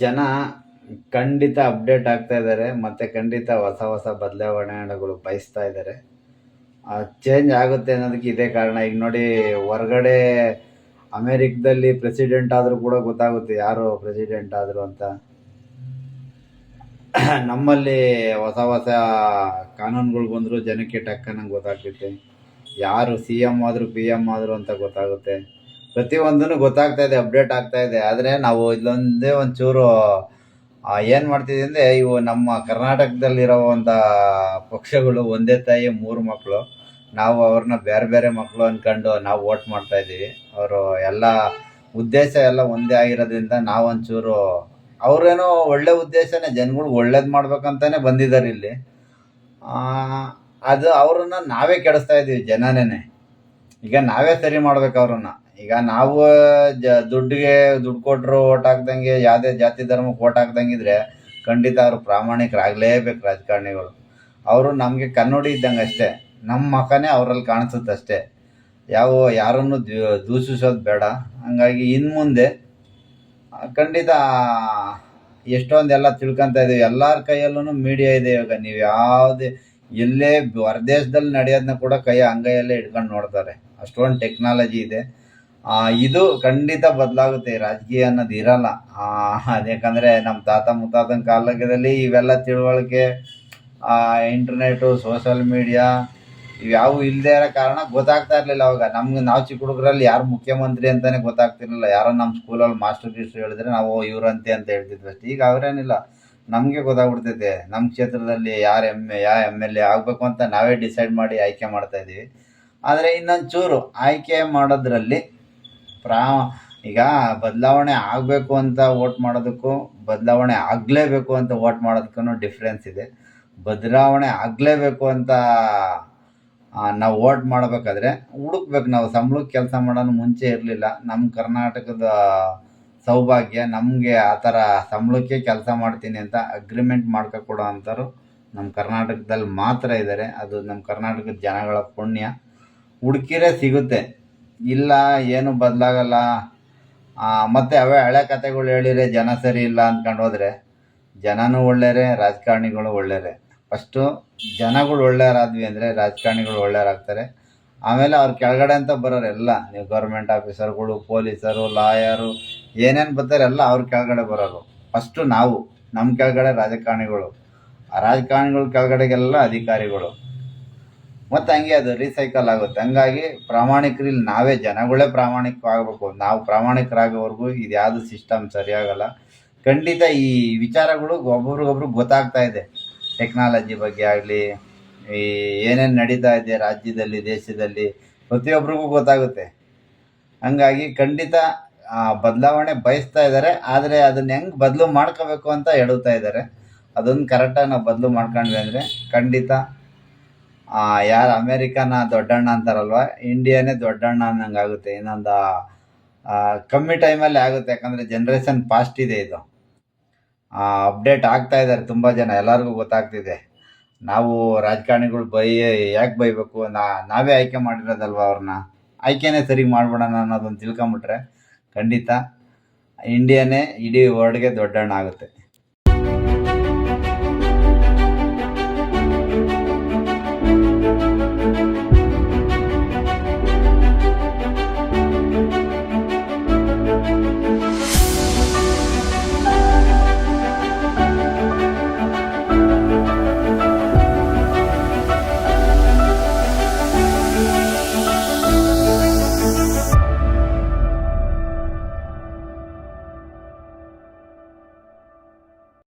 ಜನ ಖಂಡಿತ ಅಪ್ಡೇಟ್ ಆಗ್ತಾ ಇದ್ದಾರೆ, ಮತ್ತು ಖಂಡಿತ ಹೊಸ ಹೊಸ ಬದಲಾವಣೆಗಳು ಬಯಸ್ತಾ ಇದ್ದಾರೆ. ಚೇಂಜ್ ಆಗುತ್ತೆ ಅನ್ನೋದಕ್ಕೆ ಇದೇ ಕಾರಣ. ಈಗ ನೋಡಿ, ಹೊರಗಡೆ ಅಮೇರಿಕದಲ್ಲಿ ಪ್ರೆಸಿಡೆಂಟ್ ಆದರೂ ಕೂಡ ಗೊತ್ತಾಗುತ್ತೆ ಯಾರು ಪ್ರೆಸಿಡೆಂಟ್ ಆದರು ಅಂತ. ನಮ್ಮಲ್ಲಿ ಹೊಸ ಹೊಸ ಕಾನೂನುಗಳು ಬಂದರೂ ಜನಕ್ಕೆ ಟಕ್ಕನಂಗೆ ಗೊತ್ತಾಗ್ತೈತೆ. ಯಾರು ಸಿ ಎಂ ಆದರೂ ಪಿ ಎಂ ಆದರೂ ಅಂತ ಗೊತ್ತಾಗುತ್ತೆ. ಪ್ರತಿಯೊಂದೂ ಗೊತ್ತಾಗ್ತಾ ಇದೆ, ಅಪ್ಡೇಟ್ ಆಗ್ತಾ ಇದೆ. ಆದರೆ ನಾವು ಇಲ್ಲೊಂದೇ ಒಂಚೂರು ಏನು ಮಾಡ್ತಿದ್ವಿ ಅಂದರೆ ಇವು ನಮ್ಮ ಕರ್ನಾಟಕದಲ್ಲಿರೋವಂಥ ಪಕ್ಷಗಳು ಒಂದೇ ತಾಯಿ, ಮೂರು ಮಕ್ಕಳು ನಾವು ಅವ್ರನ್ನ ಬೇರೆ ಬೇರೆ ಮಕ್ಕಳು ಅಂದ್ಕೊಂಡು ನಾವು ವೋಟ್ ಮಾಡ್ತಾ ಇದ್ದೀವಿ. ಅವರು ಎಲ್ಲ ಉದ್ದೇಶ ಎಲ್ಲ ಒಂದೇ ಆಗಿರೋದ್ರಿಂದ ನಾವೊಂಚೂರು ಅವರೇನೋ ಒಳ್ಳೆ ಉದ್ದೇಶನೇ ಜನಗಳಿಗೆ ಒಳ್ಳೇದು ಮಾಡ್ಬೇಕಂತಾನೆ ಬಂದಿದ್ದಾರೆ ಇಲ್ಲಿ. ಅದು ಅವ್ರನ್ನ ನಾವೇ ಕೆಡಿಸ್ತಾ ಇದ್ದೀವಿ ಜನನೇ ಈಗ ನಾವೇ ಸರಿ ಮಾಡ್ಬೇಕು ಅವ್ರನ್ನ. ಈಗ ನಾವು, ಜ, ದುಡ್ಡಿಗೆ ದುಡ್ಡು ಕೊಟ್ಟರು ಓಟ್ ಹಾಕ್ದಂಗೆ, ಯಾವುದೇ ಜಾತಿ ಧರ್ಮಕ್ಕೆ ಓಟ್ ಹಾಕ್ದಂಗಿದ್ರೆ ಖಂಡಿತ ಅವರು ಪ್ರಾಮಾಣಿಕರಾಗಲೇಬೇಕು ರಾಜಕಾರಣಿಗಳು. ಅವರು ನಮಗೆ ಕನ್ನಡಿ ಇದ್ದಂಗೆ ಅಷ್ಟೇ. ನಮ್ಮ ಮಖನೇ ಅವರಲ್ಲಿ ಕಾಣಿಸುತ್ತೆ ಅಷ್ಟೇ. ಯಾವ, ಯಾರನ್ನು ದೂಷಿಸೋದು ಬೇಡ. ಹಂಗಾಗಿ ಇನ್ನು ಮುಂದೆ ಖಂಡಿತ ಎಷ್ಟೊಂದೆಲ್ಲ ತಿಳ್ಕೊತಾ ಇದ್ದೀವಿ ಎಲ್ಲರ ಕೈಯಲ್ಲೂ ಮೀಡಿಯಾ ಇದೆ ಇವಾಗ. ನೀವು ಯಾವುದೇ, ಎಲ್ಲೇ ಹೊರದೇಶದಲ್ಲಿ ನಡೆಯೋದನ್ನ ಕೂಡ ಕೈ ಅಂಗೈಯಲ್ಲೇ ಇಟ್ಕೊಂಡು ನೋಡ್ತಾರೆ. ಅಷ್ಟೊಂದು ಟೆಕ್ನಾಲಜಿ ಇದೆ. ಇದು ಖಂಡಿತ ಬದಲಾಗುತ್ತೆ ರಾಜಕೀಯ ಅನ್ನೋದು ಇರಲ್ಲ. ಆ, ಅದ್ಯಾಕಂದ್ರೆ ನಮ್ಮ ತಾತ ಮುತ್ತಾತನ ಕಾಲದಲ್ಲಿ ಇವೆಲ್ಲ ತಿಳುವಳಿಕೆ ಇಂಟರ್ನೆಟು ಸೋಷಲ್ ಮೀಡಿಯಾ ಇವ್ಯಾವು ಇಲ್ಲದೆ ಇರೋ ಕಾರಣ ಗೊತ್ತಾಗ್ತಾ ಇರಲಿಲ್ಲ ಅವಾಗ. ನಮ್ಗೆ ನಾವು ಚಿಕ್ಕ ಹುಡುಗರಲ್ಲಿ ಯಾರು ಮುಖ್ಯಮಂತ್ರಿ ಅಂತಾನೆ ಗೊತ್ತಾಗ್ತಿರಲಿಲ್ಲ. ಯಾರೋ ನಮ್ಮ ಸ್ಕೂಲಲ್ಲಿ ಮಾಸ್ಟರ್ ಗೀಸ್ಟ್ರು ಹೇಳಿದ್ರೆ ನಾವು ಇವರಂತೆ ಅಂತ ಹೇಳ್ತಿದ್ವಿ ಅಷ್ಟೇ. ಈಗ ಅವರೇನಿಲ್ಲ. ನಮಗೆ ಗೊತ್ತಾಗ್ಬಿಡ್ತೈತೆ. ನಮ್ಮ ಕ್ಷೇತ್ರದಲ್ಲಿ ಯಾರು ಎಂ ಯಾವ ಎಂ ಎಲ್ ಎ ಆಗಬೇಕು ಅಂತ ನಾವೇ ಡಿಸೈಡ್ ಮಾಡಿ ಆಯ್ಕೆ ಮಾಡ್ತಾ ಇದ್ದೀವಿ ಆದರೆ ಇನ್ನೊಂದು ಚೂರು ಆಯ್ಕೆ ಮಾಡೋದ್ರಲ್ಲಿ ಪ್ರಾ ಈಗ ಬದಲಾವಣೆ ಆಗಬೇಕು ಅಂತ ವೋಟ್ ಮಾಡೋದಕ್ಕೂ, ಬದಲಾವಣೆ ಆಗಲೇಬೇಕು ಅಂತ ವೋಟ್ ಮಾಡೋದಕ್ಕೂ ಡಿಫ್ರೆನ್ಸ್ ಇದೆ. ಬದಲಾವಣೆ ಆಗಲೇಬೇಕು ಅಂತ ನಾವು ವೋಟ್ ಮಾಡಬೇಕಾದ್ರೆ ಹುಡುಕ್ಬೇಕು ನಾವು. ಸಂಬಳಕ್ಕೆ ಕೆಲಸ ಮಾಡೋನು ಮುಂಚೆ ಇರಲಿಲ್ಲ. ನಮ್ಮ ಕರ್ನಾಟಕದ ಸೌಭಾಗ್ಯ, ನಮಗೆ ಆ ಥರ ಸಂಬಳಕ್ಕೆ ಕೆಲಸ ಮಾಡ್ತೀನಿ ಅಂತ ಅಗ್ರಿಮೆಂಟ್ ಮಾಡ್ಕೊಡೋ ಅಂಥವ್ರು ನಮ್ಮ ಕರ್ನಾಟಕದಲ್ಲಿ ಮಾತ್ರ ಇದ್ದಾರೆ ಅದು ನಮ್ಮ ಕರ್ನಾಟಕದ ಜನಗಳ ಪುಣ್ಯ. ಹುಡುಕಿರೇ ಸಿಗುತ್ತೆ. ಇಲ್ಲ, ಏನು ಬದಲಾಗಲ್ಲ. ಮತ್ತು ಅವೇ ಹಳೆ ಕತೆಗಳು ಹೇಳಿರೆ ಜನ ಸರಿ ಇಲ್ಲ ಅಂದ್ಕೊಂಡು ಹೋದ್ರೆ? ಜನನೂ ಒಳ್ಳೆಯರೇ ರಾಜಕಾರಣಿಗಳು ಒಳ್ಳೆಯರೇ ಫಸ್ಟು, ಜನಗಳು ಒಳ್ಳೆಯರಾದ್ವಿ ಅಂದರೆ ರಾಜಕಾರಣಿಗಳು ಒಳ್ಳೆಯರಾಗ್ತಾರೆ. ಆಮೇಲೆ ಅವ್ರ ಕೆಳಗಡೆ ಅಂತ ಬರೋರು ಎಲ್ಲ, ನೀವು ಗೌರ್ಮೆಂಟ್ ಆಫೀಸರ್ಗಳು ಪೊಲೀಸರು ಲಾಯರು ಏನೇನು ಬರ್ತಾರೆ ಎಲ್ಲ ಅವ್ರ ಕೆಳಗಡೆ ಬರೋರು. ಫಸ್ಟು ನಾವು ನಮ್ಮ ಕೆಳಗಡೆ ರಾಜಕಾರಣಿಗಳು. ಆ ರಾಜಕಾರಣಿಗಳ ಕೆಳಗಡೆಗೆಲ್ಲ ಅಧಿಕಾರಿಗಳು. ಮತ್ತು ಹಂಗೆ ಅದು ರೀಸೈಕಲ್ ಆಗುತ್ತೆ. ಹಂಗಾಗಿ ಪ್ರಾಮಾಣಿಕರಲ್ಲಿ ನಾವೇ ಜನಗಳೇ ಪ್ರಾಮಾಣಿಕವಾಗಬೇಕು. ನಾವು ಪ್ರಾಮಾಣಿಕರಾಗೋವರೆಗೂ ಇದು ಯಾವುದು ಸಿಸ್ಟಮ್ ಸರಿಯಾಗಲ್ಲ. ಖಂಡಿತ ಈ ವಿಚಾರಗಳು ಒಬ್ರಿಗೊಬ್ರು ಗೊತ್ತಾಗ್ತಾ ಇದೆ. ಟೆಕ್ನಾಲಜಿ ಬಗ್ಗೆ ಆಗಲಿ ಈ ಏನೇನು ನಡೀತಾ ಇದೆ ರಾಜ್ಯದಲ್ಲಿ ದೇಶದಲ್ಲಿ ಪ್ರತಿಯೊಬ್ಬರಿಗೂ ಗೊತ್ತಾಗುತ್ತೆ. ಹಂಗಾಗಿ ಖಂಡಿತ ಆ, ಬದಲಾವಣೆ ಬಯಸ್ತಾ ಇದ್ದಾರೆ. ಆದರೆ ಅದನ್ನ ಹೆಂಗೆ ಬದಲು ಮಾಡ್ಕೋಬೇಕು ಅಂತ ಹೇಳುತ್ತಾ ಇದ್ದಾರೆ. ಅದೊಂದು ಕರೆಕ್ಟಾಗಿ ನಾವು ಬದಲು ಮಾಡ್ಕೊಂಡ್ವಿ ಅಂದರೆ ಖಂಡಿತ ಯಾರು ಅಮೇರಿಕಾನ ದೊಡ್ಡಣ್ಣ ಅಂತಾರಲ್ವ? ಇಂಡಿಯಾನೇ ದೊಡ್ಡಣ್ಣ ಅನ್ನಂಗೆ ಆಗುತ್ತೆ. ಇನ್ನೊಂದು ಆ, ಕಮ್ಮಿ ಟೈಮಲ್ಲಿ ಆಗುತ್ತೆ. ಯಾಕಂದರೆ ಜನ್ರೇಷನ್ ಫಾಸ್ಟ್ ಇದೆ ಇದು. ಅಪ್ಡೇಟ್ ಆಗ್ತಾ ಇದ್ದಾರೆ ತುಂಬ ಜನ. ಎಲ್ಲರಿಗೂ ಗೊತ್ತಾಗ್ತಿದೆ. ನಾವು ರಾಜಕಾರಣಿಗಳು ಬೈ ಯಾಕೆ ಬೈಬೇಕು? ನಾ ನಾವೇ ಆಯ್ಕೆ ಮಾಡಿರೋದಲ್ವ ಅವ್ರನ್ನ ಆಯ್ಕೆನೇ ಸರಿ ಮಾಡ್ಬಿಡೋಣ ಅನ್ನೋದೊಂದು ತಿಳ್ಕೊಂಬಿಟ್ರೆ ಖಂಡಿತ ಇಂಡಿಯಾನೇ ಇಡೀ ವರ್ಲ್ಡ್ಗೆ ದೊಡ್ಡಣ್ಣ ಆಗುತ್ತೆ.